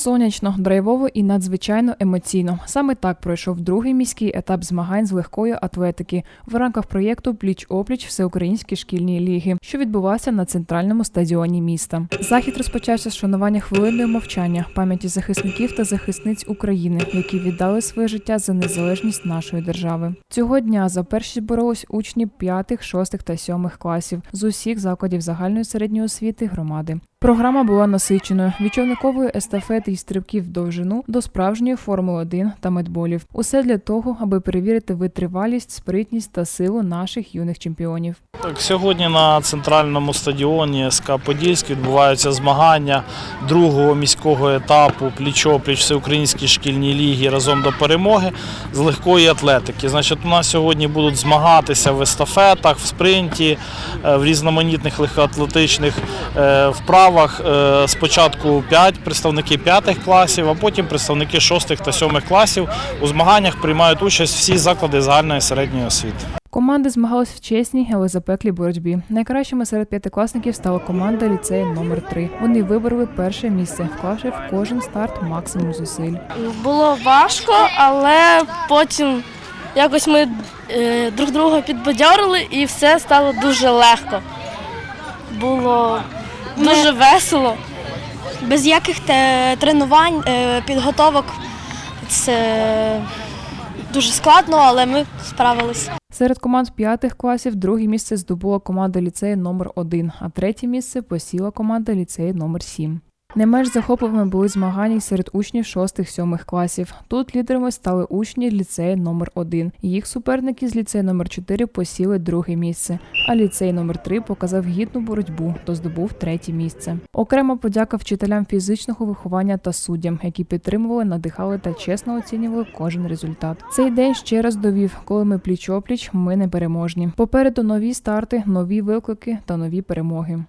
Сонячно, драйвово і надзвичайно емоційно. Саме так пройшов другий міський етап змагань з легкої атлетики в рамках проєкту Пліч опліч Всеукраїнські шкільні ліги, що відбувався на центральному стадіоні міста. Захід розпочався з шанування хвилиною мовчання пам'яті захисників та захисниць України, які віддали своє життя за незалежність нашої держави. Цього дня за першість боролись учні 5, 6 та 7 класів з усіх закладів загальної середньої освіти громади. Програма була насиченою від човникової естафети і стрибків довжину до справжньої формули 1 та медболів. Усе для того, аби перевірити витривалість, спритність та силу наших юних чемпіонів. Так, сьогодні на центральному стадіоні СК Подільськ відбуваються змагання другого міського етапу пліч-опліч Всеукраїнській шкільній ліги разом до перемоги з легкої атлетики. Значить, у нас сьогодні будуть змагатися в естафетах, в спринті, е, в різноманітних легкоатлетичних е, вправах. Е, Спочатку 5 представники 5 класів, а потім представники 6 та 7 класів. У змаганнях приймають участь всі заклади загальної середньої освіти. Команди змагались в чесній, але запеклій боротьбі. Найкращими серед п'ятикласників стала команда ліцею номер 3 Вони вибороли перше місце, вклавши в кожен старт максимум зусиль. Було важко, але потім якось ми е, друг друга підбадьорили і все стало дуже легко. Було дуже весело. без яких тренувань, е, підготовок. Це дуже складно, але ми справились. Серед команд п'ятих класів друге місце здобула команда ліцею номер 1 а третє місце посіла команда ліцею номер 7 Не менш захопливими були змагання серед учнів 6-7 класів. Тут лідерами стали учні ліцею номер 1 Їх суперники з ліцею номер 4 посіли друге місце, а ліцей номер 3 показав гідну боротьбу, то здобув третє місце. Окрема подяка вчителям фізичного виховання та суддям, які підтримували, надихали та чесно оцінювали кожен результат. Цей день ще раз довів, коли ми пліч-опліч, ми непереможні. Попереду нові старти, нові виклики та нові перемоги.